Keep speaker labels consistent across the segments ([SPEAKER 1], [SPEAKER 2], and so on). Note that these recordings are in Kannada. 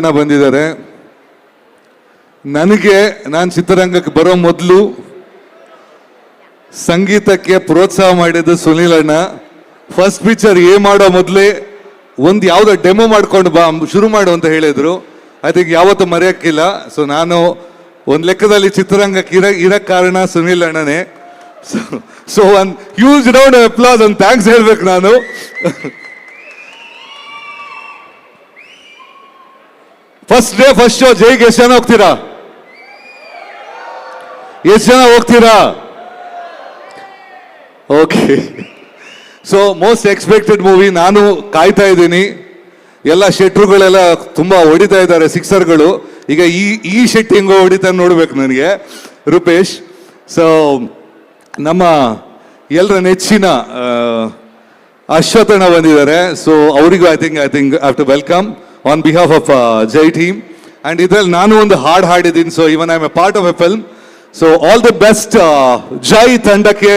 [SPEAKER 1] ಜನ ಬಂದಿದ್ದಾರೆ. ನನಗೆ ನಾನು ಚಿತ್ರರಂಗಕ್ಕೆ ಬರೋ ಮೊದಲು ಸಂಗೀತಕ್ಕೆ ಪ್ರೋತ್ಸಾಹ ಮಾಡಿದ್ದು ಸುನೀಲ್ ಅಣ್ಣ. ಫಸ್ಟ್ ಪಿಕ್ಚರ್ ಏ ಮಾಡೋ ಮೊದಲೇ ಒಂದು ಯಾವುದೋ ಡೆಮೋ ಮಾಡ್ಕೊಂಡು ಬಾ, ಶುರು ಮಾಡು ಅಂತ ಹೇಳಿದ್ರು. ಅದಕ್ಕೆ ಯಾವತ್ತೂ ಮರೆಯೋಕ್ಕಿಲ್ಲ. ಸೊ ನಾನು ಒಂದು ಲೆಕ್ಕದಲ್ಲಿ ಚಿತ್ರರಂಗಕ್ಕೆ ಇರ, ಇರೋ ಕಾರಣ ಸುನೀಲ್ ಅಣ್ಣನೇ. ಸೊ ಒಂದು ಹ್ಯೂಜ್ ರೌಂಡ್ ಅಪ್ಲಾಸ್ ಒಂದು ಥ್ಯಾಂಕ್ಸ್ ಹೇಳ್ಬೇಕು ನಾನು. ಫಸ್ಟ್ ಡೇ ಫಸ್ಟ್ ಶೋ ಜೈಗೆ ಎಷ್ಟು ಜನ ಹೋಗ್ತೀರಾ? ಎಷ್ಟು ಜನ ಹೋಗ್ತೀರಾ? Okay so most expected movie ನಾನು ಕಾಯ್ತಾ ಇದ್ದೀನಿ. ಎಲ್ಲ ಶೆಟ್ರುಗಳೆಲ್ಲ ತುಂಬ ಹೊಡಿತಾ ಇದ್ದಾರೆ, ಸಿಕ್ಸರ್ಗಳು. ಈಗ ಈ ಈ ಶೆಟ್ ಹೆಂಗೋ ಹೊಡಿತಾ ನೋಡ್ಬೇಕು ನನಗೆ, ರೂಪೇಶ್. ಸೊ ನಮ್ಮ ಎಲ್ಲರ ನೆಚ್ಚಿನ ಅಶ್ವಥಣ್ಣ ಬಂದಿದ್ದಾರೆ. ಸೊ ಅವರಿಗೂ I think I think after welcome on behalf of Jai team and ಇದ್ರಲ್ಲಿ ನಾನು ಒಂದು ಹಾಡು ಹಾಡಿದ್ದೀನಿ. So even I a part of a film so all the best Jai ತಂಡಕ್ಕೆ.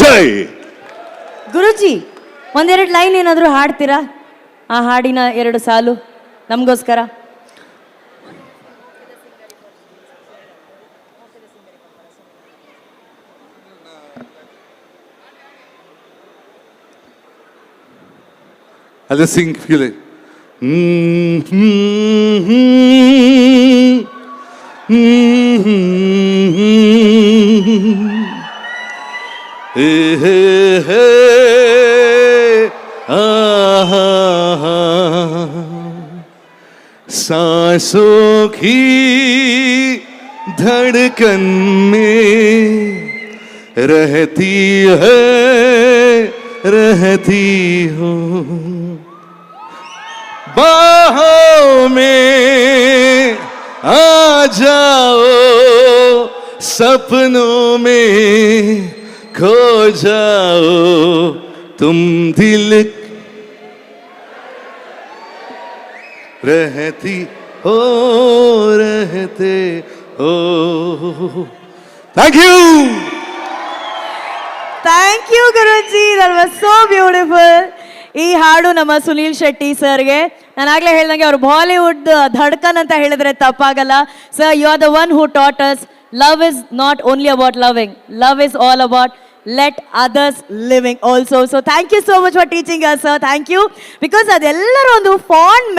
[SPEAKER 1] ಜೈ
[SPEAKER 2] ಗುರುಜಿ ಒಂದೆರಡು ಲೈನ್ ಏನಾದರೂ ಹಾಡ್ತೀರಾ? ಆ ಹಾಡಿನ ಎರಡು ಸಾಲು ನಮಗೋಸ್ಕರ.
[SPEAKER 1] ಅದೇ ಸಿಂಗ್ sing, सांसों की धड़कन में रहती है रहती हूँ। बाहों में आ जाओ, सपनों में खो जाओ, तुम दिल रहती हो, रहते हो। Thank you
[SPEAKER 2] thank you guru ji that was so beautiful ಈ ಹಾಡು ನಮ್ಮ ಸುನೀಲ್ ಶೆಟ್ಟಿ ಸರ್ಗೆ. ನಾನು ಆಗಲೇ ಹೇಳ್ದಂಗೆ ಅವ್ರು ಬಾಲಿವುಡ್ ಧಡ್ಕನ್ ಅಂತ ಹೇಳಿದ್ರೆ ತಪ್ಪಾಗಲ್ಲ. Sir you are the one who taught us love is not only about loving love is all about let others living also so thank you so much for teaching us sir thank you because ಅದೆಲ್ಲರೂ ಒಂದು ಫಾಂಡ್